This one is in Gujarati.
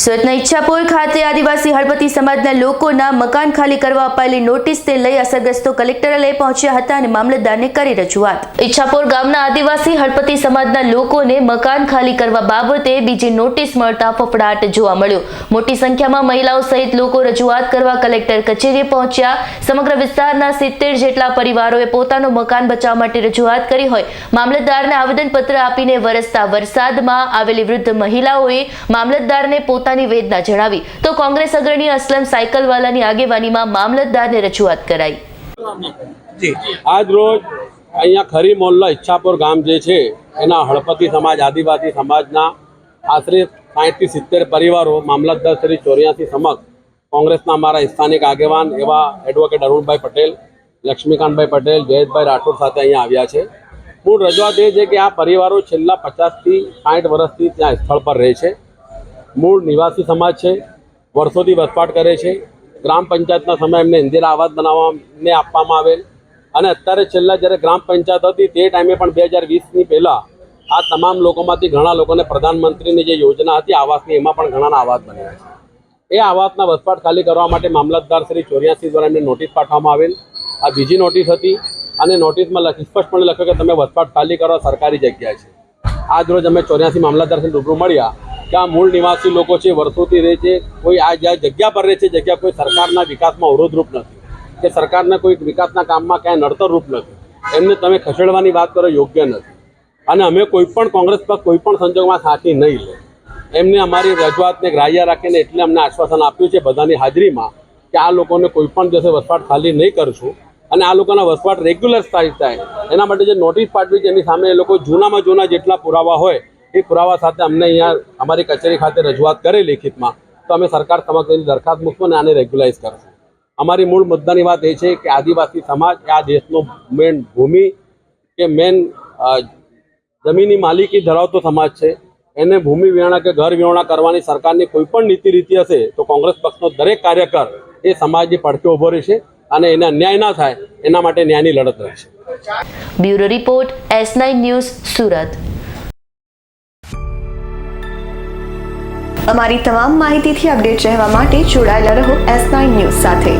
સુરતના ઈચ્છાપુર ખાતે આદિવાસી હળપતિ સમાજના લોકોના મકાન ખાલી કરવા અપાયેલી નોટિસને લઈ અસરગ્રસ્તો કલેક્ટરાલય પહોંચ્યા હતા અને મામલતદારને કરી રજૂઆત. ઈચ્છાપુર ગામના આદિવાસી હળપતિ સમાજના લોકોને મકાન ખાલી કરવા બાબતે બીજી નોટિસ મળતા ફફડાટ જોવા મળ્યો. મોટી સંખ્યામાં મહિલાઓ સહિત લોકો રજૂઆત કરવા કલેક્ટર કચેરીએ પહોંચ્યા. સમગ્ર વિસ્તારના સિત્તેર જેટલા પરિવારોએ પોતાનું મકાન બચાવવા માટે રજૂઆત કરી હોય. મામલતદારને આવેદનપત્ર આપીને વરસતા વરસાદમાં આવેલી વૃદ્ધ મહિલાઓએ મામલતદારને પોતાની વેદના જણાવી, તો કોંગ્રેસ અગ્રણી અસલમ સાયકલવાલાની આગેવાનીમાં મામલતદારને રજૂઆત કરાઈ. આજ રોજ અહીંયા ખરી મોલ્લા ઈચ્છાપુર ગામ જે છે, એના હળપતિ સમાજ, આદિવાસી સમાજના આશરે સાહીઠથી સિત્તેર પરિવારો મામલતદાર શ્રી ચોર્યાસી સમક્ષ કોંગ્રેસના અમારા સ્થાનિક આગેવાન એવા એડવોકેટ અરુણભાઈ પટેલ, લક્ષ્મીકાંતભાઈ પટેલ, જયેશભાઈ રાઠોડ સાથે અહીંયા આવ્યા છે. મૂળ રજૂઆત એ છે કે આ પરિવારો છેલ્લા પચાસથી સાઠ વર્ષથી ત્યાં સ્થળ પર રહે છે. મૂળ નિવાસી સમાજ છે, વર્ષોથી વસવાટ કરે છે. ગ્રામ પંચાયતના સમયે એમને ઇન્દિરા આવાસ બનાવવાને આપવામાં આવેલ. અને અત્યારે છેલ્લા જ્યારે ગ્રામ પંચાયત હતી તે ટાઈમે પણ બે હજાર વીસની પહેલાં આ તમામ લોકોમાંથી ઘણા લોકોને પ્રધાનમંત્રીની જે યોજના હતી, આવાસની, એમાં પણ ઘણાના આવાસ બન્યા છે. એ આવાસના વસવાટ ખાલી કરવા માટે મામલતદાર શ્રી ચોર્યાસી દ્વારા એમને નોટિસ પાઠવવામાં આવેલ. આ બીજી નોટિસ હતી અને નોટિસમાં સ્પષ્ટપણે લખ્યું કે તમે વસવાટ ખાલી કરવા સરકારી જગ્યા છે. આજ રોજ અમે ચોર્યાસી મામલતદાર શ્રી રૂબરૂ મળ્યા કે આ મૂળ નિવાસી લોકો છે વર્ષોથી રહે છે, કોઈ આ જ્યાં જગ્યા પર રહે છે, જગ્યા કોઈ સરકારના વિકાસમાં અવરોધરૂપ નથી. કે સરકારના કોઈ વિકાસના કામમાં ક્યાંય નડતરરૂપ નથી. એમને તમે ખસેડવાની વાત કરો, યોગ્ય નથી. અને અમે કોઈ પણ કોંગ્રેસ પર કોઈ પણ સંજોગમાં સાથી નહીં લે. એમને અમારી રજૂઆતને ગ્રાહ્ય રાખીને એટલે અમને આશ્વાસન આપ્યું છે બધાની હાજરીમાં કે આ લોકોને કોઈ પણ દિવસે વસવાટ ખાલી નહીં કરશું અને આ લોકોના વસવાટ રેગ્યુલર થાય થાય. એના માટે જે નોટિસ પાઠવી છે, એની સામે એ લોકો જૂનામાં જૂના જેટલા પુરાવા હોય, એ પુરાવા સાથે અમને અહીંયા અમારી કચેરી ખાતે રજૂઆત કરે લેખિતમાં. તો અમે સરકાર સમક્ષ એની દરખાસ્ત મૂકશું અને આને રેગ્યુલાઇઝ કરશું. અમારી મૂળ મુદ્દાની વાત એ છે કે આદિવાસી સમાજ આ દેશનો મેન ભૂમિ કે મેન જમીનની માલિકી ધરાવતો સમાજ છે. એને ભૂમિ વિહોણા કે ઘર વિહોણા કરવાની સરકારની કોઈ પણ નીતિ રીતિ હશે, તો કોંગ્રેસ પક્ષનો દરેક કાર્યકર એ સમાજની પડખે ઊભો રહેશે. અને એને અન્યાય ના થાય એના માટે ન્યાયની લડત રહેશે. Bureau report S nine news Surat. અમારી તમામ માહિતીથી અપડેટ રહેવા માટે જોડાયેલા રહો એસ નાઇન ન્યૂઝ સાથે.